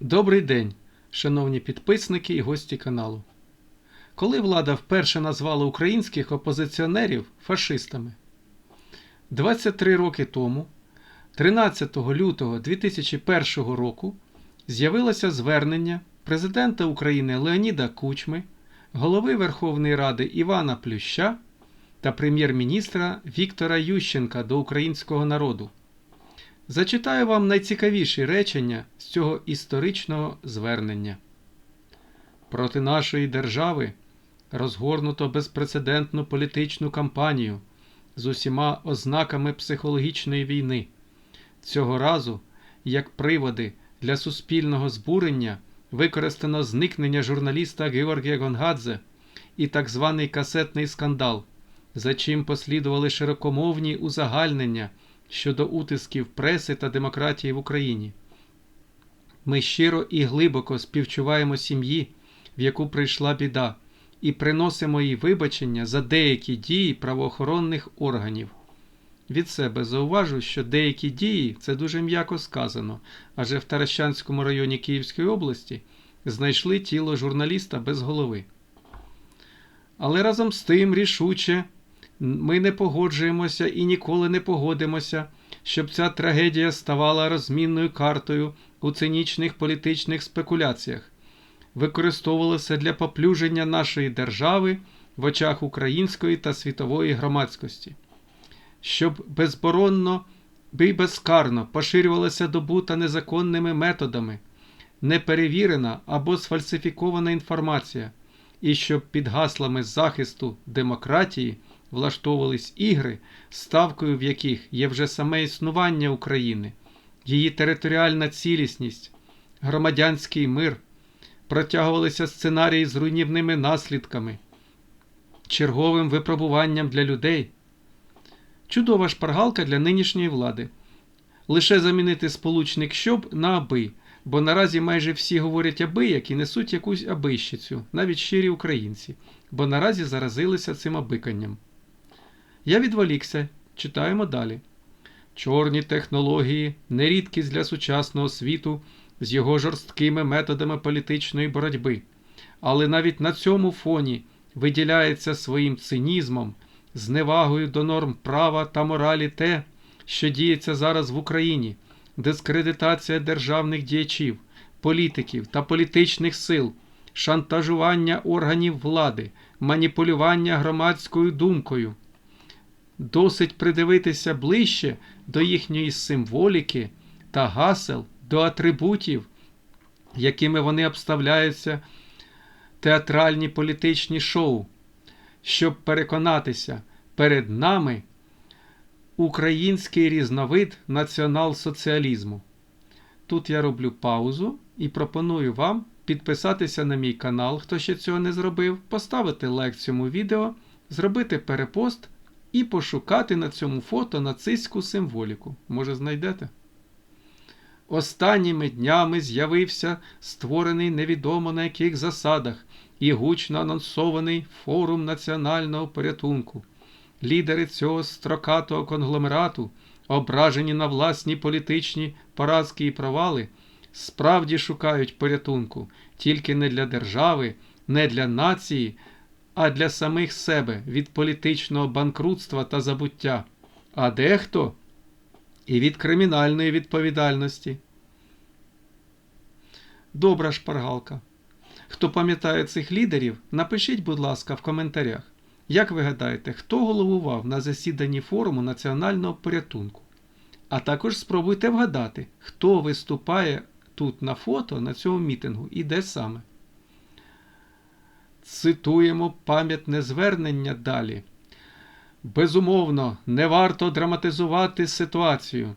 Добрий день, шановні підписники і гості каналу. Коли влада вперше назвала українських опозиціонерів фашистами? 23 роки тому, 13 лютого 2001 року, з'явилося звернення президента України Леоніда Кучми, голови Верховної Ради Івана Плюща та прем'єр-міністра Віктора Ющенка до українського народу. Зачитаю вам найцікавіші речення з цього історичного звернення. Проти нашої держави розгорнуто безпрецедентну політичну кампанію з усіма ознаками психологічної війни. Цього разу, як приводи для суспільного збурення, використано зникнення журналіста Георгія Гонгадзе і так званий касетний скандал, за чим послідували широкомовні узагальнення щодо утисків преси та демократії в Україні. Ми щиро і глибоко співчуваємо сім'ї, в яку прийшла біда, і приносимо їй вибачення за деякі дії правоохоронних органів. Від себе зауважу, що деякі дії це дуже м'яко сказано, адже в Таращанському районі Київської області знайшли тіло журналіста без голови. Але разом з тим рішуче ми не погоджуємося і ніколи не погодимося, щоб ця трагедія ставала розмінною картою у цинічних політичних спекуляціях, використовувалася для поплюження нашої держави в очах української та світової громадськості, щоб безборонно і безкарно поширювалася добута незаконними методами, неперевірена або сфальсифікована інформація, і щоб під гаслами захисту демократії влаштовувались ігри, ставкою в яких є вже саме існування України, її територіальна цілісність, громадянський мир, протягувалися сценарії з руйнівними наслідками, черговим випробуванням для людей. Чудова шпаргалка для нинішньої влади. Лише замінити сполучник щоб на аби, бо наразі майже всі говорять аби, як і несуть якусь абищицю, навіть щирі українці, бо наразі заразилися цим абиканням. Я відволікся, читаємо далі. Чорні технології не рідкість для сучасного світу з його жорсткими методами політичної боротьби, але навіть на цьому фоні виділяється своїм цинізмом, зневагою до норм права та моралі те, що діється зараз в Україні, дискредитація державних діячів, політиків та політичних сил, шантажування органів влади, маніпулювання громадською думкою досить придивитися ближче до їхньої символіки та гасел, до атрибутів, якими вони обставляються театральні політичні шоу, щоб переконатися перед нами український різновид націонал-соціалізму. Тут я роблю паузу і пропоную вам підписатися на мій канал, хто ще цього не зробив, поставити лайк цьому відео, зробити перепост і пошукати на цьому фото нацистську символіку. Може, знайдете? Останніми днями з'явився створений невідомо на яких засадах і гучно анонсований форум національного порятунку. Лідери цього строкатого конгломерату, ображені на власні політичні поразки і провали, справді шукають порятунку тільки не для держави, не для нації, а для самих себе від політичного банкрутства та забуття, а дехто і від кримінальної відповідальності. Добра шпаргалка. Хто пам'ятає цих лідерів, напишіть, будь ласка, в коментарях. Як ви гадаєте, хто головував на засіданні форуму національного порятунку? А також спробуйте вгадати, хто виступає тут на фото на цьому мітингу і де саме. Цитуємо пам'ятне звернення далі. Безумовно, не варто драматизувати ситуацію.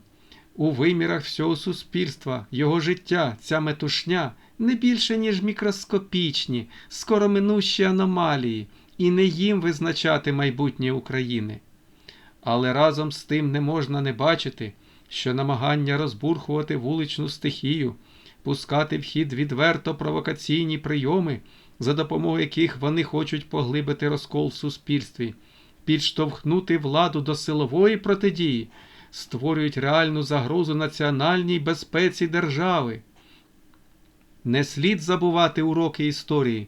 У вимірах всього суспільства, його життя, ця метушня не більше, ніж мікроскопічні, скороминущі аномалії, і не їм визначати майбутнє України. Але разом з тим не можна не бачити, що намагання розбурхувати вуличну стихію, пускати в хід відверто провокаційні прийоми за допомогою яких вони хочуть поглибити розкол в суспільстві, підштовхнути владу до силової протидії, створюють реальну загрозу національній безпеці держави. Не слід забувати уроки історії.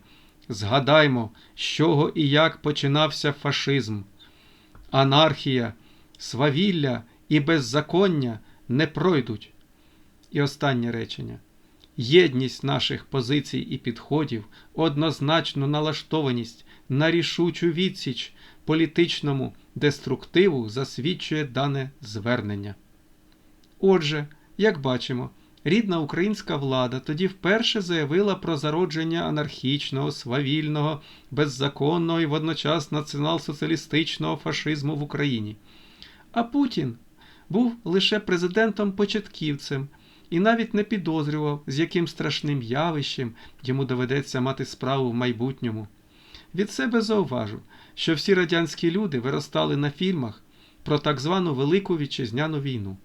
Згадаймо, з чого і як починався фашизм. Анархія, свавілля і беззаконня не пройдуть. І останнє речення. Єдність наших позицій і підходів, однозначну налаштованість на рішучу відсіч політичному деструктиву засвідчує дане звернення. Отже, як бачимо, рідна українська влада тоді вперше заявила про зародження анархічного, свавільного, беззаконного і водночас націонал-соціалістичного фашизму в Україні. А Путін був лише президентом-початківцем і навіть не підозрював, з яким страшним явищем йому доведеться мати справу в майбутньому. Від себе зауважу, що всі радянські люди виростали на фільмах про так звану Велику Вітчизняну війну.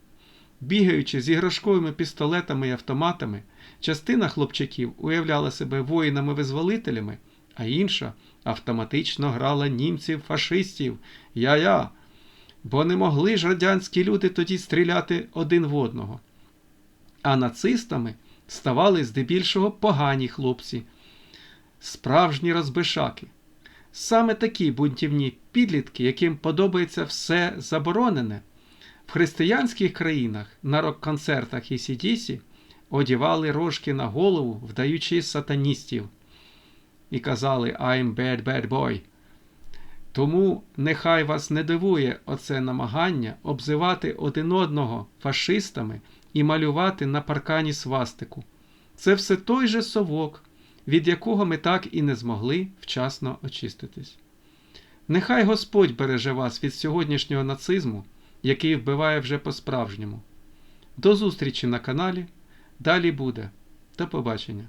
Бігаючи з іграшковими пістолетами і автоматами, частина хлопчаків уявляла себе воїнами-визволителями, а інша автоматично грала німців-фашистів я-я, бо не могли ж радянські люди тоді стріляти один в одного. А нацистами ставали здебільшого погані хлопці, справжні розбишаки. Саме такі бунтівні підлітки, яким подобається все заборонене. В християнських країнах на рок-концертах і сідісі одівали рожки на голову, вдаючи сатаністів, і казали I'm bad bad boy. Тому нехай вас не дивує оце намагання обзивати один одного фашистами і малювати на паркані свастику. Це все той же совок, від якого ми так і не змогли вчасно очиститись. Нехай Господь береже вас від сьогоднішнього нацизму, який вбиває вже по-справжньому. До зустрічі на каналі. Далі буде. До побачення.